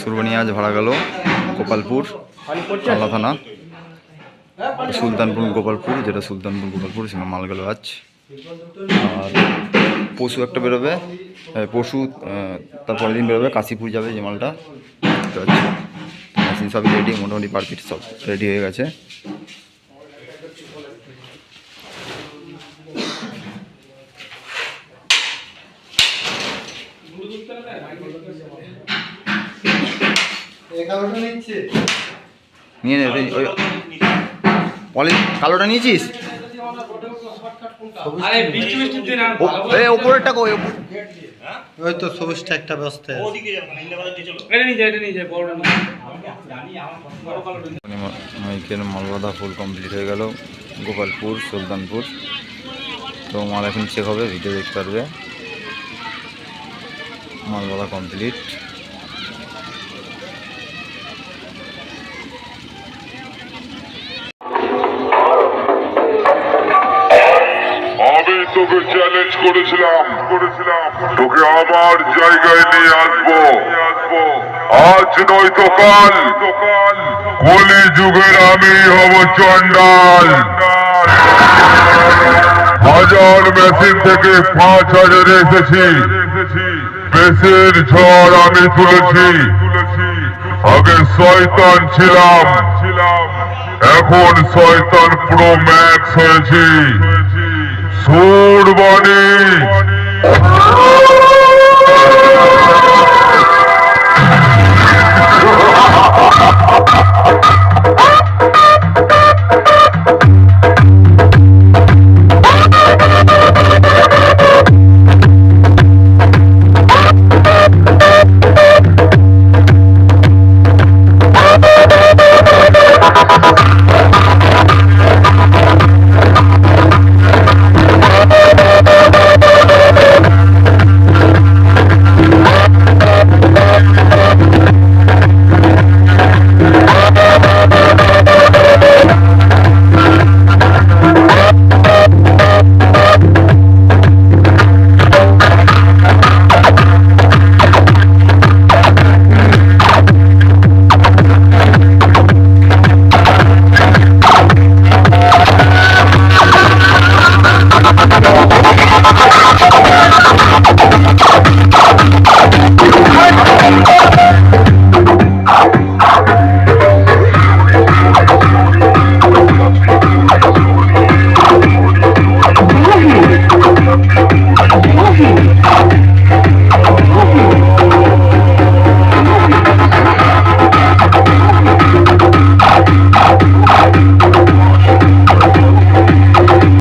সুরবানি আজ ভাড়া গেল গোপালপুর আল্লা থানা। সুলতানপুর, গোপালপুর, যেটা সুলতানপুর, গোপালপুর, সেখানে মাল গেল আজ। আর পশু একটা বেরোবে পশু তারপরের দিন বেরোবে, কাশীপুর যাবে যে মালটা। সবই রেডি মোটামুটি পারফিট সব রেডি হয়ে গেছে। নিয়ে নে ওই- পলি কালোটা নিয়েছিস? এ কই? ওই তো সবুজটা একটা ব্যবস্থা আছে। এটা নিয়ে যায় এটা নিয়ে যায় বড় নিয়ে বড় কালোটা নিয়ে। মানে মা- মাইকের মালবাধা ফুল কমপ্লিট হয়ে গেল। গোপালপুর সুলতানপুর। তো মাল এখন চেক হবে ভিডিও দেখতে পারবে। মালবাধা কমপ্লিট। তোকে চ্যালেঞ্জ করেছিলাম। করেছিলাম তোকে আমার জায়গায় নিয়ে আসব। আজ নয়তো কাল কলি। যুগের আমি হব চন্ডাল হাজার মেশিন থেকে পাঁচ হাজারে এসেছি। বেশের ঝড় আমি তুলেছি। আগে শয়তান ছিলাম। এখন শয়তান প্রো ম্যাক্স হয়েছি। সুরবাণী